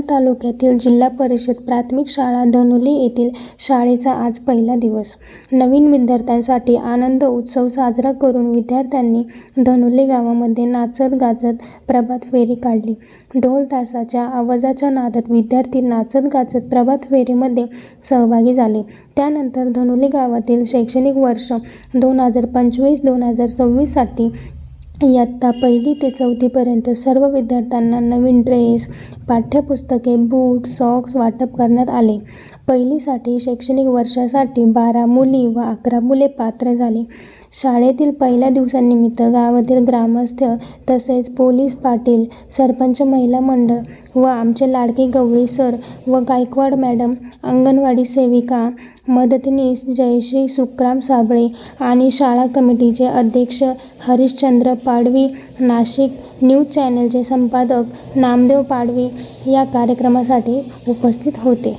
तालुक्यातील जिल्हा परिषद प्राथमिक शाळा धनोली येथील शाळेचा आज पहिला दिवस. नवीन विद्यार्थ्यांसाठी आनंद उत्सव साजरा करून विद्यार्थ्यांनी धनोली गावामध्ये नाचत गाजत प्रभात फेरी काढली. ढोल ताशाच्या आवाजाच्या नादात विद्यार्थी नाचत गाचत प्रभात फेरीमध्ये सहभागी झाले. त्यानंतर धनोली गावातील शैक्षणिक वर्ष दोन हजार पंचवीस दोन हजार सव्वीससाठी इयत्ता पहिली ते चौथीपर्यंत सर्व विद्यार्थ्यांना नवीन ड्रेस, पाठ्यपुस्तके, बूट, सॉक्स वाटप करण्यात आले. पहिलीसाठी शैक्षणिक वर्षासाठी बारा मुली व अकरा मुले पात्र झाले. शाळेतील पहिल्या दिवसानिमित्त गावातील ग्रामस्थ तसेच पोलीस पाटील, सरपंच महिला मंडळ व आमचे लाडके गवळी सर व गायकवाड मॅडम, अंगणवाडी सेविका मदतनीस जयश्री सुखराम साबळे आणि शाळा कमिटीचे अध्यक्ष हरिश्चंद्र पाडवी, नाशिक न्यूज चॅनलचे संपादक नामदेव पाडवी या कार्यक्रमासाठी उपस्थित होते.